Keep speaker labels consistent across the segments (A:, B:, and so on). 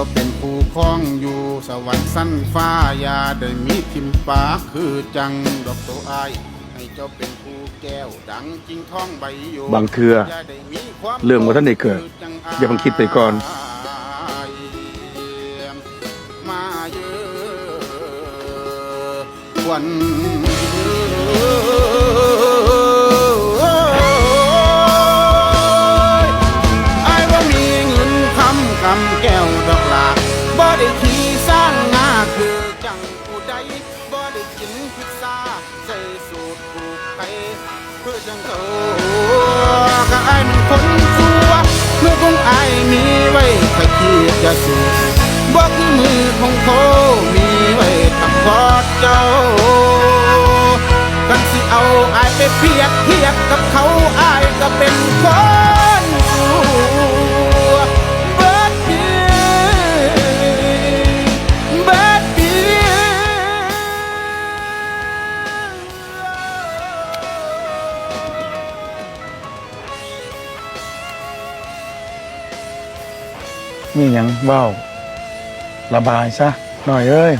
A: าเป็นผู้ครองอยู่สวรรค์สั้นฟ้าอย่าได้มีทิมปากคือจังดอกโตอายให้เจ้าเป็นผู้แก้วดังจริงท้องใบโย
B: บางเทื่อเรื่องบ่ทันได้เกิด อย่าเพิ่งคิดไปก่อน
A: มาเยอะวัน พื่อจังเขาก็ไอ้ายมันคนสัวเมื่อคงไอ้ายมีไว้ถ้าคิดจะสู้บ่คือมือของเขามีไว้ทำกอดเจ้ากันสิเอาอายไปเพียบเทียบกับเขาอายก็เป็นคน
B: มีหยังเว้า ระบายซะ หน่อยเอ้ย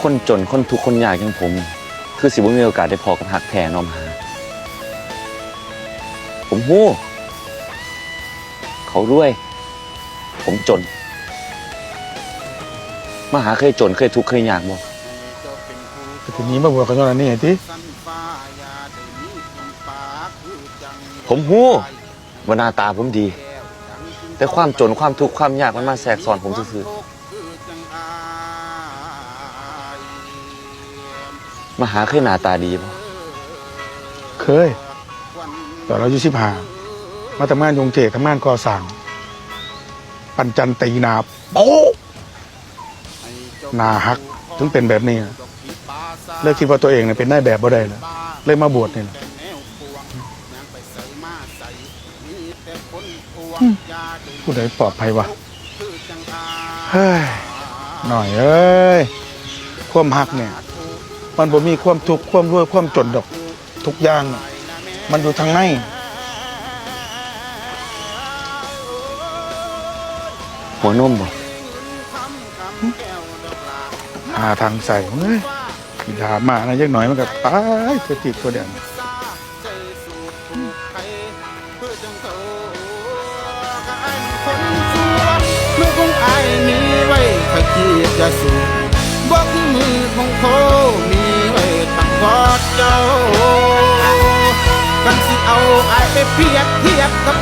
C: คนจนคนทุกข์คนยากอย่างผม คือสิบ่มีโอกาสได้พอกับหักแท้เนอมหา ผมฮู้เขารวย ผมจน มาหาเคยจนเคยทุกข์เคยยากบ่
B: ทีนี้มาบวกกันตอนนั้นนี่ไงที่
C: ผมฮู้ว่าหน้าตาผมดี แต่ความจนความทุกข์ความยากมันมาแทรกซ้อนผมซื่อๆมาหาเคยหน้าตาดีบ่
B: เคยตอนเราอายุสิบห้ามาทำงานยงเจทำงานก่อสร้าง ปันจันตีนาโป๊ะนาหักถึงเป็นแบบนี้นะเลิกคิดว่าตัวเองเนี่ยเป็นได้แบบบ่ได้แล้วเลยมาบวชนี่แหละ ผู้ใดปลอดภัยวะเฮ้ยหน่อยเอ้ยความหักเนี่ย มันบ่มีความทุกข์ความรวยความจนดอก ทุกอย่างมันอยู่ทางใน
C: หัวนุ่มบ่
B: หาทางใส่เฮ้ยดามานะยักหน่อยมันก็ตายตัวจิตตัวเดีย
A: มื่อคงไอายมีไว้ถ้าคิดจะสู้บอกที่มือของเขามีไว้ตั้งกอดเจ้ากันสิเอาอายไปเปรียบเทียบกับ